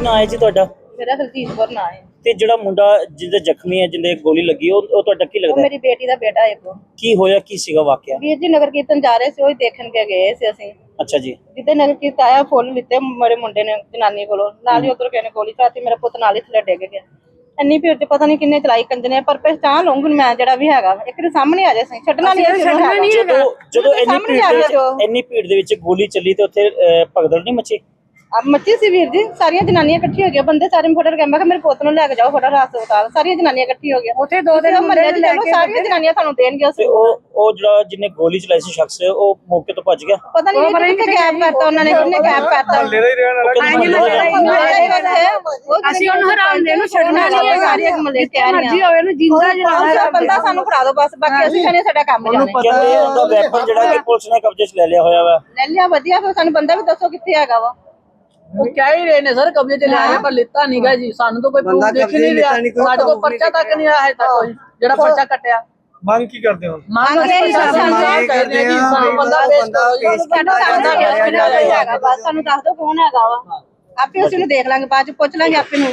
ਨਾਂ ਹੈ ਜੀ ਤੁਹਾਡਾ? ਮੇਰਾ ਹਰਜੀਤ ਕੌਰ ਨਾਂ ਹੈ। ਤੇ ਜਿਹੜਾ ਮੁੰਡਾ ਜਿਹਦੇ ਜ਼ਖਮੀ ਹੈ ਜਿਹਦੇ ਗੋਲੀ ਲੱਗੀ ਉਹ ਉਹ ਤੁਹਾਡਾ ਕੀ ਉਹ ਲੱਗਦਾ ਹੈ? ਮੇਰੀ ਬੇਟੀ ਦਾ ਬੇਟਾ ਹੈ ਇੱਕ। ਕੀ ਹੋਇਆ ਕੀ ਸੀਗਾ ਵਾਕਿਆ? ਵੀਰ ਜੀ ਨਗਰ ਕੀਰਤਨ ਜਾ ਰਹੇ ਸੀ ਉਹ ਹੀ ਦੇਖਣ ਕੇ ਗਏ ਸੀ ਅਸੀਂ। ਅੱਛਾ ਜੀ। ਜਿੱਦੇ ਨਗਰ ਕੀਰਤਨ ਆਇਆ ਫੁੱਲ ਲਿੱਤੇ ਮੇਰੇ ਮੁੰਡੇ ਨੇ ਜਨਾਨੀ ਕੋਲੋਂ। ਨਾਲ ਹੀ ਉਧਰ ਕਿਸੇ ਨੇ ਗੋਲੀ ਚਲਾਤੀ ਮੇਰਾ ਪੁੱਤ ਨਾਲ ਹੀ ਥੱਲੇ ਡਿੱਗ ਗਿਆ। ਇੰਨੀ ਭੀੜ ਚ ਪਤਾ ਨਹੀਂ ਕਿੰਨੇ ਚਲਾਈ ਕੰਜ ਨੇ ਪਰ ਪਹਿਚਾਣ ਲਊਂਗੀ ਮੈਂ ਜਿਹੜਾ ਵੀ ਹੈਗਾ। ਇੱਕ ਦੇ ਸਾਹਮਣੇ ਆ ਜਾ ਸਹੀ ਛੱਡਣਾ ਨਹੀਂ ਅਸੀਂ ਉਹਨੂੰ ਹੈਗਾ। ਜਦੋਂ ਜਦੋਂ ਇੰਨੀ ਸਾਹਮਣੇ ਭੀੜ ਆ ਦੇ ਗਿਆ ਜੋ। ਵਿੱਚ ਇੰਨੀ ਭੀੜ ਦੇ ਵਿੱਚ ਗੋਲੀ ਚੱਲੀ ਤੇ ਉੱਥੇ ਅਹ, ਭਗਦੜ ਨਹੀਂ ਮਚੀ? ਮੱਚੀ ਸੀ ਵੀਰ ਜੀ ਸਾਰੀਆਂ ਜਨਾਨੀਆਂ ਇਕੱਠੀਆਂ ਹੋ ਗਈਆਂ ਬੰਦੇ ਸਾਰੇ ਫੋਟੋ ਕੇ ਮੈਂ ਕਿਹਾ ਮੇਰੇ ਪੁੱਤ ਨੂੰ ਲੈ ਕੇ ਜਾਓ ਫੋਟੋ ਹਸਪਤਾਲ ਸਾਰੀਆਂ ਜਨਾਨੀਆਂ ਇਕੱਠੀਆਂ ਹੋ ਗਈਆਂ। ਉੱਥੇ ਦੋ ਦਿਨ ਮੁੰਡੇ ਲੈ ਕੇ ਸਾਰੀਆਂ ਜਨਾਨੀਆਂ ਤੁਹਾਨੂੰ ਦੇਣਗੀਆਂ ਤੇ ਉਹ ਉਹ ਜਿਹੜਾ ਜਿਹਨੇ ਗੋਲੀ ਚਲਾਈ ਸੀ ਸ਼ਖਸ ਉਹ ਮੌਕੇ ਤੋਂ ਭੱਜ ਗਿਆ? ਪਤਾ ਨਹੀਂ ਕਿੱਥੇ ਗੈਪ ਕਰਤਾ ਉਹਨਾਂ ਨੇ ਕਿੰਨੇ ਗੈਪ ਕਰਤਾ। ਮਹੱਲੇ ਅਸੀਂ ਉਹਨੂੰ ਹਰਾਮ ਦੇ ਨੂੰ ਛੱਡਣਾ ਨਹੀਂ ਹੈ ਸਾਰੀਆਂ ਮੱਲੇ ਤਿਆਰੀਆਂ ਹੋਵੇ ਨੂੰ ਜਿੰਦਾ ਜਿਹੜਾ ਬੰਦਾ ਸਾਨੂੰ ਫੜਾ ਦਿਓ ਬਸ ਬਾਕੀ ਅਸੀਂ ਕਹਿੰਦੇ ਸਾਡਾ ਕੰਮ ਜਾਣੇ ਕਹਿੰਦੇ ਉਹਦਾ ਵੈਪਨ ਜਿਹੜਾ ਕਿ ਪੁਲਿਸ ਨੇ ਕਬਜ਼ੇ 'ਚ ਲੈ ਲਿਆ ਹੋਇਆ ਵਾ। ਲੈ ਲਿਆ ਵਧੀਆ ਫਿਰ ਸਾਨੂੰ ਬੰਦਾ ਵੀ ਦੱਸੋ ਕਿੱਥੇ ਹੈਗਾ ਵਾ। ਉਹ ਕਹਿ ਹੀ ਰਹੇ ਨੇ ਸਰ ਕਬਜ਼ੇ ਚ ਲਿਆ ਪਰ ਲਿੱਤਾ ਨਹੀਂਗਾ ਜੀ। ਸਾਨੂੰ ਤਾਂ ਕੋਈ ਪ੍ਰੂਫ ਦੇਖ ਹੀ ਨਹੀਂ ਰਿਹਾ। ਸਾਡੇ ਕੋਲ ਪਰਚਾ ਤੱਕ ਨਹੀਂ ਆਇਆ ਹੈ ਤੱਕ ਕੋਈ ਜਿਹੜਾ ਪਰਚਾ ਕੱਟਿਆ। ਮੰਗ ਕੀ ਕਰਦੇ ਹੋ? ਮੰਗ ਇਹ ਕਹਿੰਦੇ ਜੀ ਸਾਨੂੰ ਬੰਦਾ ਪੇਸ਼ ਕਰੋ ਸਾਨੂੰ ਦੱਸ ਦਿਓ ਕੌਣ ਹੈਗਾ। ਵਾ। ਆਪੇ ਅਸੀਂ ਨੂੰ ਦੇਖ ਲਾਂਗੇ ਬਾਅਦ ਚ ਪੁੱਛ ਲਾਂਗੇ ਆਪੇ ਨੂੰ।